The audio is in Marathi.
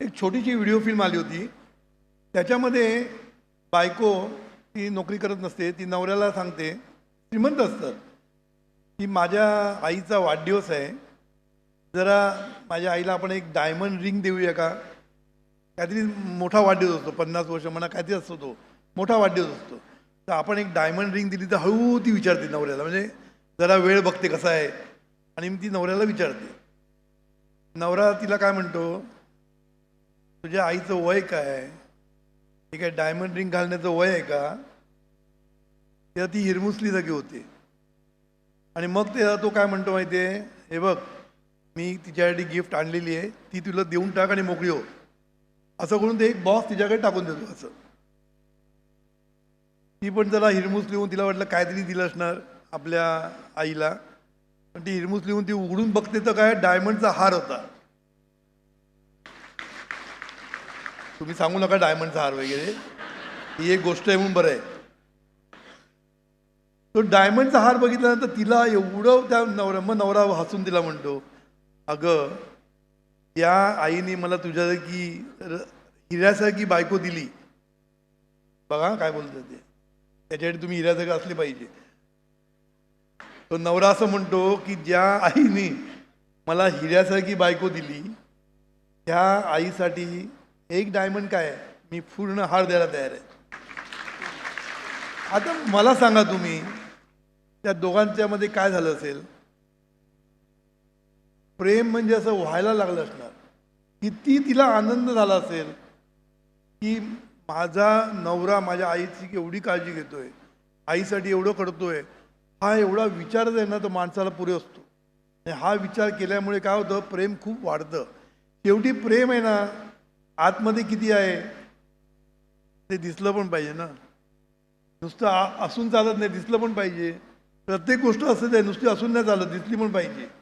एक छोटीशी व्हिडिओ फिल्म आली होती. त्याच्यामध्ये बायको ती नोकरी करत नसते ती नवऱ्याला सांगते श्रीमंत असतात की माझ्या आईचा वाढदिवस आहे. जरा माझ्या आईला आपण एक डायमंड रिंग देऊया का? काहीतरी मोठा वाढदिवस असतो पन्नास वर्ष म्हणा काहीतरी असतो तो. मोठा वाढदिवस असतो. तर आपण एक डायमंड रिंग दिली तर हळू ती विचारते नवऱ्याला म्हणजे जरा वेळ बघते कसा आहे? आणि ती नवऱ्याला विचारते. नवरा तिला काय म्हणतो? तुझ्या आईचं वय काय? आहे हे काय डायमंड रिंग घालण्याचं वय आहे का? तेव्हा ती हिरमुसली जागी होते. आणि मग ते तो काय म्हणतो माहिती आहे हे बघ मी तिच्यासाठी गिफ्ट आणलेली आहे ती तुला देऊन टाक आणि मोकळी हो. असं करून ते एक बॉक्स तिच्याकडे टाकून देतो असं. ती पण जरा हिरमुस लिहून तिला वाटलं काहीतरी दिलं असणार आपल्या आईला. पण ती हिरमुस लिहून ती उघडून बघते तर काय? डायमंडचा हार होता. तुम्ही सांगू नका डायमंडचा हार वगैरे. ही एक गोष्ट आहे म्हणून बरं आहे. तो डायमंडचा हार बघितल्यानंतर तिला एवढं त्या नवरा मग नवरा हसून तिला म्हणतो अगं या आईने मला तुझ्यासारखी की हिऱ्यासारखी बायको दिली. बघा काय बोलतो ते. त्याच्यासाठी तुम्ही हिऱ्यासारखं असले पाहिजे. तो नवरा असं म्हणतो की ज्या आईने मला हिऱ्यासारखी बायको दिली त्या आईसाठी एक डायमंड काय आहे? मी पूर्ण हार द्यायला तयार आहे. आता मला सांगा तुम्ही त्या दोघांच्यामध्ये काय झालं असेल? प्रेम म्हणजे असं व्हायला लागलं असणार. किती तिला आनंद झाला असेल की माझा नवरा माझ्या आईची एवढी काळजी घेतोय आईसाठी एवढं करतोय हा एवढा विचार आहे ना तो माणसाला पुरे असतो. हा विचार केल्यामुळे काय होतं? प्रेम खूप वाढतं. शेवटी प्रेम आहे ना आतमध्ये किती आहे? ते दिसलं पण पाहिजे ना. नुसतं असून चालत नाही दिसलं पण पाहिजे. प्रत्येक गोष्ट असंच आहे नुसती असून नाही चालत दिसली पण पाहिजे.